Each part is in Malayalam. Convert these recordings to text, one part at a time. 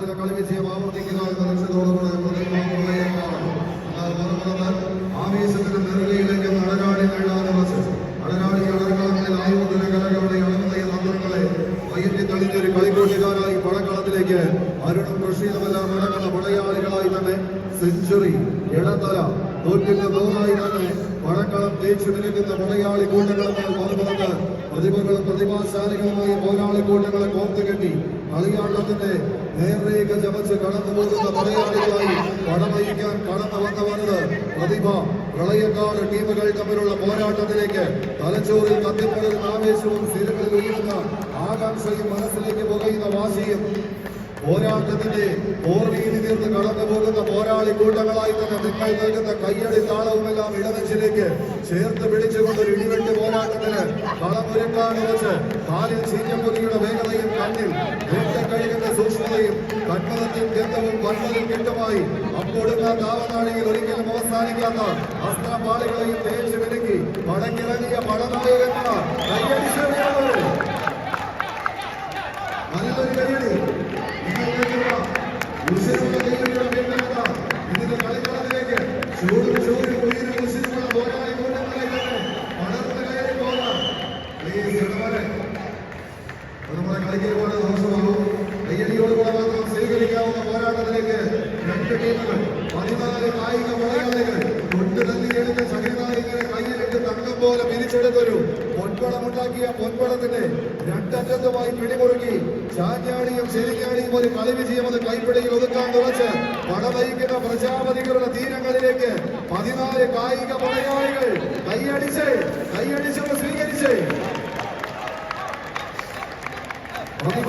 മുന്നോട്ട് കളി വിജയം ആവർത്തിക്കുക എന്ന ലക്ഷ്യത്തോടുകൂടെ പ്രതിഭാഗങ്ങളെ കാണുന്നത് ആവേശത്തിന്റെ നെറുകയിലേക്ക് നടനാടി നേടാനുള്ളത് നടനാടി അടർക്കളങ്ങളിൽ ആയുധന കലകളുടെ അളന്നയ തന്ത്രങ്ങളെ വൈകിട്ട് തെളിഞ്ഞൊരു കളിക്കൂട്ടുകാരായി പടക്കളത്തിലേക്ക് അരുണും റഷീദുമെല്ലാം അടങ്ങുന്ന പടയാളികളായി തന്നെ സെഞ്ചുറി ഇടത്തല പിടിച്ചു നിൽക്കുന്ന മലയാളി കൂട്ടങ്ങളെന്നാൽ മറുപറന്ന് പ്രതിഭകളും പ്രതിഭാശാലികളുമായ പോരാളി കൂട്ടങ്ങളെ കോർത്ത് കെട്ടി കളിയാട്ടത്തിന്റെ നേർരേഖ ചമച്ച് കടന്നു പോകുന്ന മലയാളികളായി പടമയിക്കാൻ കടന്നു വന്നവരത് പ്രതിഭ പ്രളയക്കാട് ടീമുകൾ തമ്മിലുള്ള പോരാട്ടത്തിലേക്ക് തലച്ചോറിൽ കത്തിപ്പടരുന്ന ആവേശവും സ്ഥിരങ്ങളിൽ ഉയരുന്ന ആകാംക്ഷയും മനസ്സിലേക്ക് പുകയുന്ന വാശിയും പോരാട്ടത്തിന്റെ ഓർമ്മയിൽ തീർന്ന് കടന്നു പോകുന്ന പോരാളി കൂട്ടങ്ങളായി തന്നെ നിങ്ങൾ നൽകുന്ന കയ്യടി താളവുമെല്ലാം ഇടനെഞ്ചിലേക്ക് ചേർത്ത് പിടിച്ചുകൊണ്ട് ഒരു ഇടിവെട്ട് പോരാട്ടത്തിന് കളമൊരുക്കാൻ വെച്ച് കാലിൽ ചീറ്റപ്പൊലിയുടെ വേഗതയും കണ്ണിൽ വേട്ടക്കഴിക്കുന്ന സൂക്ഷ്മതയും കണ്ണതത്തിൽ ഗന്ധവും വന്മതിൽ കെട്ടുമായി അപ്പൊടുന്ന താവനാളിയിൽ ഒരിക്കലും അവസാനിക്കാത്ത അസ്ത്രപാളികളെയും തേച്ച് വിലക്കി പടക്കിറങ്ങിയ പടനായകന്മാർ നല്ലൊരു കയ്യടി. കായിക മലയാളികൾ കൊണ്ട് എടുത്ത സഹിതാരികളെ കയ്യിലിട്ട് തങ്കം പോലെ പിരിച്ചെടുത്തൊരു പൊൻപടമുണ്ടാക്കിയ പൊൻകുളത്തിന്റെ രണ്ടറ്റത്തുമായി പിടിമുറുക്കി ചാഞ്ഞാടിയും ചെരിഞ്ഞാടിയും ഒരു കളി വിജയം അത് കൈപ്പിടിയിൽ ഒതുക്കാൻ തുറച്ച് പടവഹിക്കുന്ന പ്രജാപതികളുടെ തീരങ്ങളിലേക്ക് പതിനാല് കായിക മലയാളികൾ കൈയടിച്ച് കൈയടിച്ചത് സ്വീകരിച്ച്. പ്രതിഭ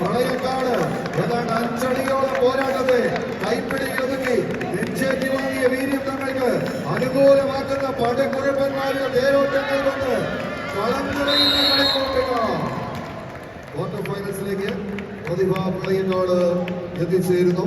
പ്രളയക്കാട് ഏതാണ്ട് അഞ്ചടിയോളം പോരാട്ടത്തെ കൈപ്പിടിയിൽ ഒതുക്കി നെഞ്ചേറ്റി വാങ്ങിയ വീര്യം തങ്ങൾക്ക് അനുകൂലമാക്കുന്ന പടക്കുഴപ്പന്മാരുടെ തേരോട്ടങ്ങൾ കൊണ്ട് ക്വാർട്ടർ ഫൈനൽസിലേക്ക് പ്രതിഭ പ്രളയക്കാട് എത്തിച്ചേരുന്നു.